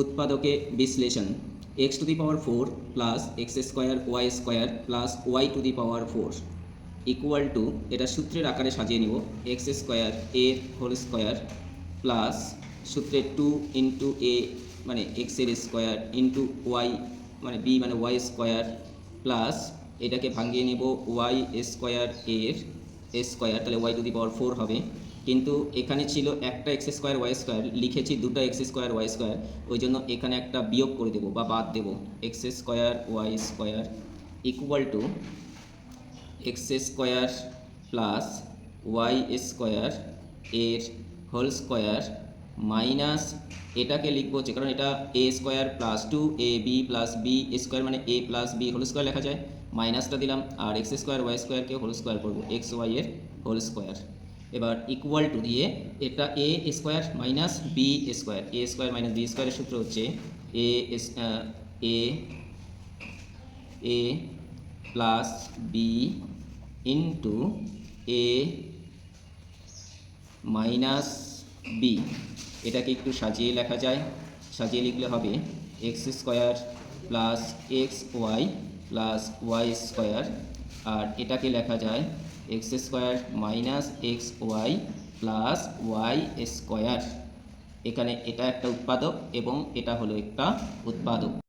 উৎপাদকে বিশ্লেষণ x to the power four plus x square y square plus y to the power four equal to এটা সূত্রের আকারে সাজিয়ে নিব এক্স স্কোয়ার এর হোল স্কোয়ার প্লাস সূত্রের টু ইন্টু এ মানে এক্সের স্কোয়ার ইন্টু ওয়াই মানে বি মানে ওয়াই স্কোয়ার প্লাস এটাকে ভাঙিয়ে নেব ওয়াই স্কোয়ার এর স্কোয়ার তাহলে y to the power four হবে। কিন্তু এখানে ছিল একটা এক্স স্কোয়ার ওয়াই স্কোয়ার লিখেছি দুটো এক্স স্কোয়ার ওয়াই স্কোয়ার ওই জন্য এখানে একটা বিয়োগ করে দেবো বা বাদ দেবো। X square y square equal to x square plus y square এর হোল স্কোয়ার মাইনাস এটাকে লিখব হচ্ছে, কারণ এটা a square plus two a b plus b square মানে a plus b whole square লেখা যায়। মাইনাসটা দিলাম, আর এক্স স্কোয়ার ওয়াই স্কোয়ারকে হোল স্কোয়ার করব এক্স ওয়াই এর হোল স্কোয়ার এবার ইকুয়াল টু দিয়ে এটা a square minus b square a square minus b স্কোয়ারের সূত্র হচ্ছে a a a plus b into a minus b এটাকে একটু সাজিয়ে লেখা যায়। সাজিয়ে লিখলে হবে x square plus x y plus y square আর এটাকে লেখা যায় x square minus x y plus y square এখানে এটা একটা উৎপাদক এবং এটা হলো একটা উৎপাদক।